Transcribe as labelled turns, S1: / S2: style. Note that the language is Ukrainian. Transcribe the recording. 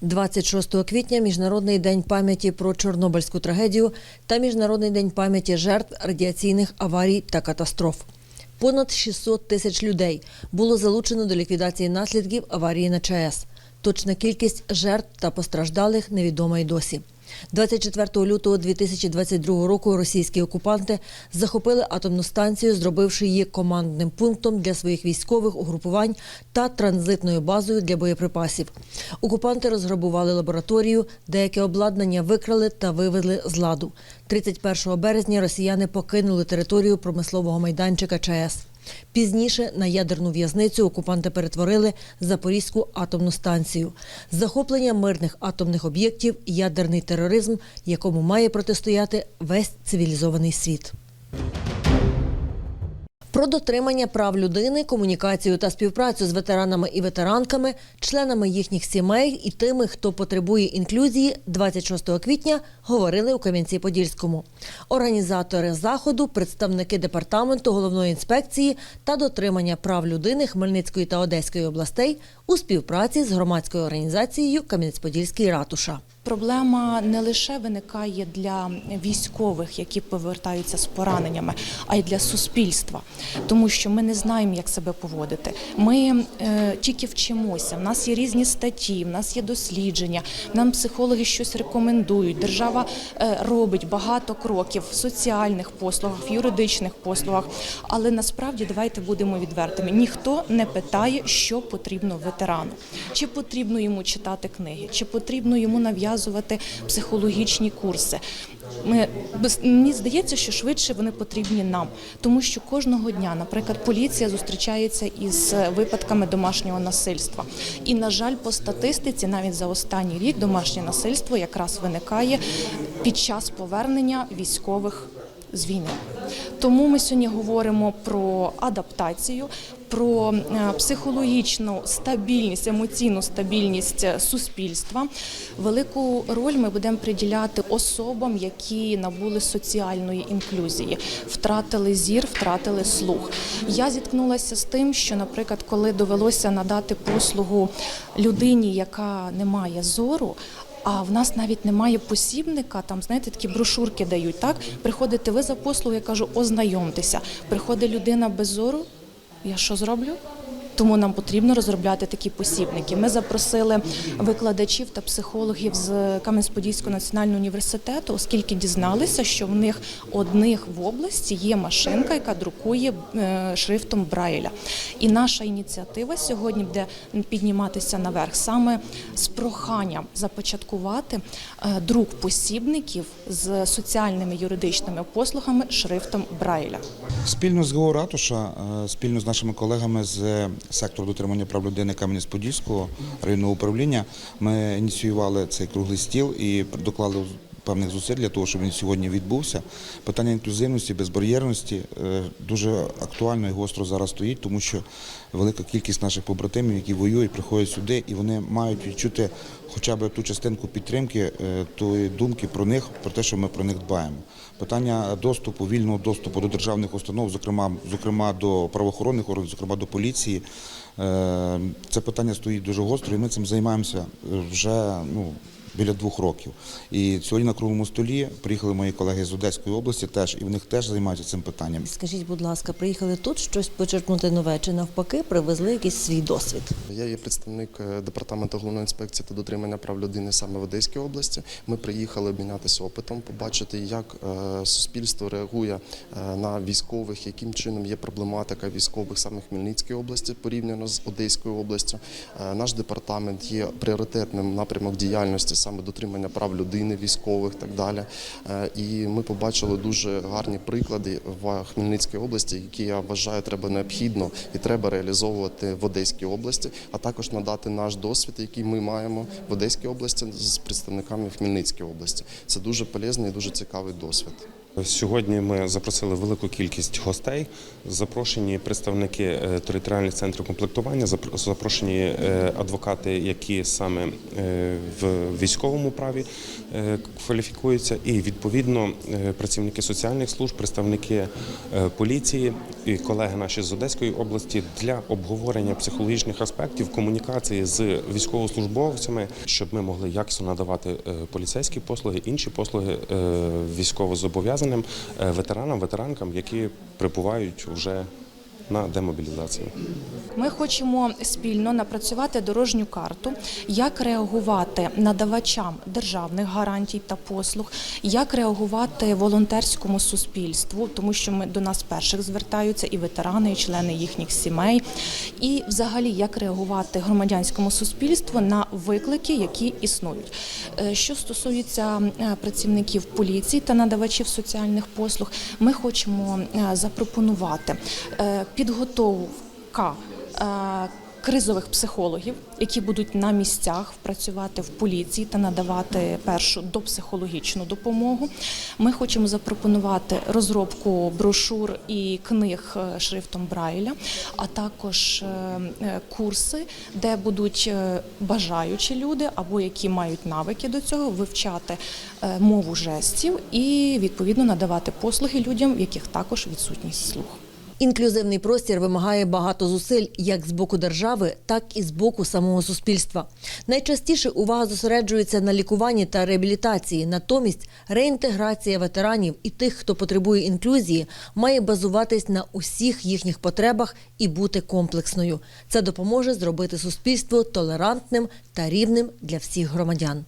S1: 26 квітня Міжнародний день пам'яті про Чорнобильську трагедію та Міжнародний день пам'яті жертв радіаційних аварій та катастроф. Понад 600 тисяч людей було залучено до ліквідації наслідків аварії на ЧАЕС. Точна кількість жертв та постраждалих невідома й досі. 24 лютого 2022 року російські окупанти захопили атомну станцію, зробивши її командним пунктом для своїх військових угрупувань та транзитною базою для боєприпасів. Окупанти розграбували лабораторію, деяке обладнання викрали та вивезли з ладу. 31 березня росіяни покинули територію промислового майданчика ЧАЕС. Пізніше на ядерну в'язницю окупанти перетворили Запорізьку атомну станцію. Захоплення мирних атомних об'єктів ядерний тероризм, якому має протистояти весь цивілізований світ. Про дотримання прав людини, комунікацію та співпрацю з ветеранами і ветеранками, членами їхніх сімей і тими, хто потребує інклюзії, 26 квітня говорили у Кам'янці-Подільському. Організатори заходу, представники департаменту головної інспекції та дотримання прав людини Хмельницької та Одеської областей у співпраці з громадською організацією Кам'янець-Подільський ратуша.
S2: Проблема не лише виникає для військових, які повертаються з пораненнями, а й для суспільства, тому що ми не знаємо, як себе поводити. Ми е, тільки вчимося. В нас є різні статті, в нас є дослідження. Нам психологи щось рекомендують. Держава е, робить багато кроків в соціальних послугах, в юридичних послугах. Але насправді давайте будемо відвертими. Ніхто не питає, що потрібно ветерану, чи потрібно йому читати книги, чи потрібно йому нав'язувати психологічні курси. Ми мені здається, що швидше вони потрібні нам, тому що кожного дня, наприклад, поліція зустрічається із випадками домашнього насильства. І, на жаль, по статистиці, навіть за останній рік, домашнє насильство якраз виникає під час повернення військових з війни. Тому ми сьогодні говоримо про адаптацію, про е, психологічну стабільність, емоційну стабільність е, суспільства. Велику роль ми будемо приділяти особам, які набули соціальної інклюзії, втратили зір, втратили слух. Я зіткнулася з тим, що, наприклад, коли довелося надати послугу людині, яка не має зору. А в нас навіть немає посібника, там знаєте, такі брошурки дають. Так приходите ви за послугу, я кажу, ознайомтеся. Приходить людина без зору. Я що зроблю? Тому нам потрібно розробляти такі посібники. Ми запросили викладачів та психологів з Кам'янець-Подільського національного університету, оскільки дізналися, що в них одних в області є машинка, яка друкує е, шрифтом Брайля. І наша ініціатива сьогодні буде підніматися наверх саме з проханням започаткувати е, друк посібників з соціальними юридичними послугами шрифтом Брайля.
S3: Спільно з ГО «Ратуша», е, спільно з нашими колегами з сектору дотримання прав людини Кам'янець-Подільського районного управління. Ми ініціювали цей круглий стіл і доклали певних зусиль для того, щоб він сьогодні відбувся. Питання інклюзивності, безбар'єрності е, дуже актуально і гостро зараз стоїть, тому що велика кількість наших побратимів, які воюють, приходять сюди, і вони мають відчути хоча б ту частинку підтримки, е, тої думки про них, про те, що ми про них дбаємо. Питання доступу, вільного доступу до державних установ, зокрема, зокрема до правоохоронних органів, зокрема до поліції. е, Це питання стоїть дуже гостро, і ми цим займаємося вже ну, біля двох років. І сьогодні на круглому столі приїхали мої колеги з Одеської області теж, і в них теж займаються цим питанням.
S1: Скажіть, будь ласка, приїхали тут щось почерпнути нове чи навпаки привезли якийсь свій досвід?
S4: Я є представник е, департаменту головної інспекції та дотримання прав людини саме в Одеській області. Ми приїхали обмінятися опитом, побачити, як е, суспільство реагує е, на військових, яким чином є проблематика військових саме в Хмельницькій області порівняно з Одеською областю. Наш департамент є пріоритетним напрямок діяльності саме дотримання прав людини, військових так далі. Е, І ми побачили дуже гарні приклади в Хмельницькій області, які я вважаю треба необхідно і треба реалізовувати в Одеській області, а також надати наш досвід, який ми маємо в Одеській області з представниками в Хмельницькій області. Це дуже полезний і дуже цікавий досвід.
S5: Сьогодні ми запросили велику кількість гостей. Запрошені представники е, територіальних центрів комплектування, запрошені е, адвокати, які саме е, в військовому праві кваліфікуються, і відповідно працівники соціальних служб, представники поліції і колеги наші з Одеської області для обговорення психологічних аспектів комунікації з військовослужбовцями, щоб ми могли якісно надавати поліцейські послуги, інші послуги е, військовозобов'язаним е, ветеранам, ветеранкам, які прибувають вже на демобілізацію.
S2: Ми хочемо спільно напрацювати дорожню карту, як реагувати надавачам державних гарантій та послуг, як реагувати волонтерському суспільству, тому що ми до нас перших звертаються і ветерани, і члени їхніх сімей, і взагалі як реагувати громадянському суспільству на виклики, які існують. Е, Що стосується е, працівників поліції та надавачів соціальних послуг, ми хочемо е, запропонувати підготовка е, кризових психологів, які будуть на місцях працювати в поліції та надавати першу допсихологічну допомогу. Ми хочемо запропонувати розробку брошур і книг е, шрифтом Брайля, а також е, курси, де будуть бажаючі люди або які мають навики до цього вивчати мову жестів і відповідно надавати послуги людям, в яких також відсутність слуху.
S1: Інклюзивний простір вимагає багато зусиль як з боку держави, так і з боку самого суспільства. Найчастіше увага зосереджується на лікуванні та реабілітації. Натомість реінтеграція ветеранів і тих, хто потребує інклюзії, має базуватись на усіх їхніх потребах і бути комплексною. Це допоможе зробити суспільство толерантним та рівним для всіх громадян.